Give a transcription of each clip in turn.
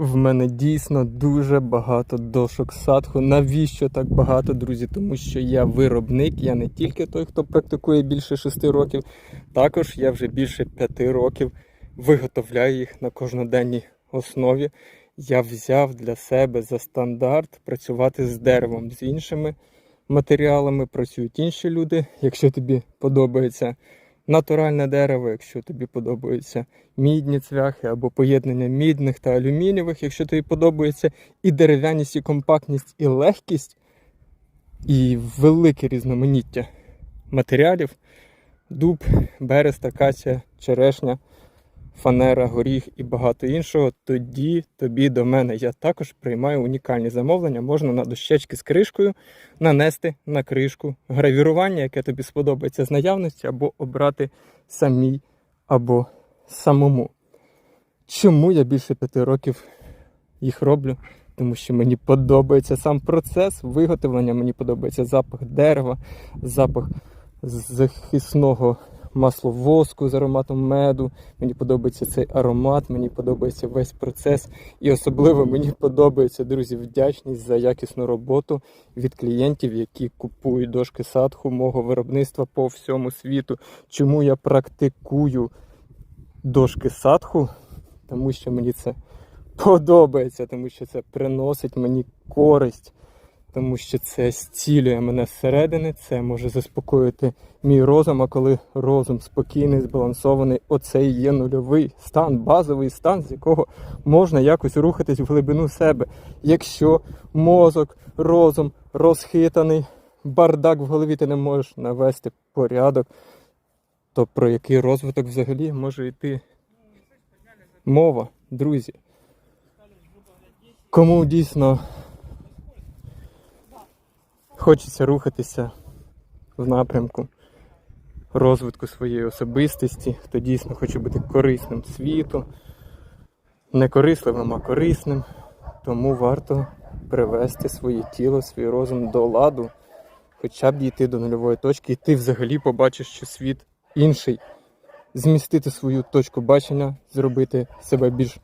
В мене дійсно дуже багато дошок садху. Навіщо так багато, друзі? Тому що я виробник, я не тільки той, хто практикує більше 6 років, також я вже більше 5 років виготовляю їх на кожноденній основі. Я взяв для себе за стандарт працювати з деревом, з іншими матеріалами працюють інші люди. Якщо тобі подобається натуральне дерево, якщо тобі подобаються мідні цвяхи або поєднання мідних та алюмінієвих, якщо тобі подобається і дерев'яність, і компактність, і легкість, і велике різноманіття матеріалів, дуб, берест, акація, черешня, фанера, горіх і багато іншого, тоді тобі до мене. Я також приймаю унікальні замовлення. Можна на дощечки з кришкою нанести на кришку гравірування, яке тобі сподобається з наявності, або обрати самій або самому. Чому я більше п'яти років їх роблю? Тому що мені подобається сам процес виготовлення, мені подобається запах дерева, запах захисного масловоску з ароматом меду. Мені подобається цей аромат, мені подобається весь процес. І особливо мені подобається, друзі, вдячність за якісну роботу від клієнтів, які купують дошки садху мого виробництва по всьому світу. Чому я практикую дошки садху? Тому що мені це подобається, тому що це приносить мені користь, тому що це зцілює мене зсередини, це може заспокоїти мій розум. А коли розум спокійний, збалансований, оце і є нульовий стан, базовий стан, з якого можна якось рухатись в глибину себе. Якщо мозок, розум розхитаний, бардак в голові ти не можеш навести порядок, то про який розвиток взагалі може йти мова, друзі? Кому дійсно хочеться рухатися в напрямку розвитку своєї особистості, хто дійсно хоче бути корисним світу, не корисливим, а корисним, тому варто привести своє тіло, свій розум до ладу, хоча б дійти до нульової точки, і ти взагалі побачиш, що світ інший. Змістити свою точку бачення, зробити себе більш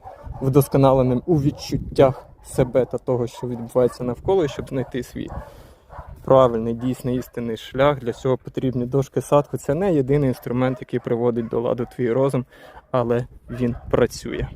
вдосконаленим у відчуттях себе та того, що відбувається навколо, щоб знайти свій правильний, дійсний істинний шлях. Для цього потрібні дошки садку. Це не єдиний інструмент, який приводить до ладу твій розум, але він працює.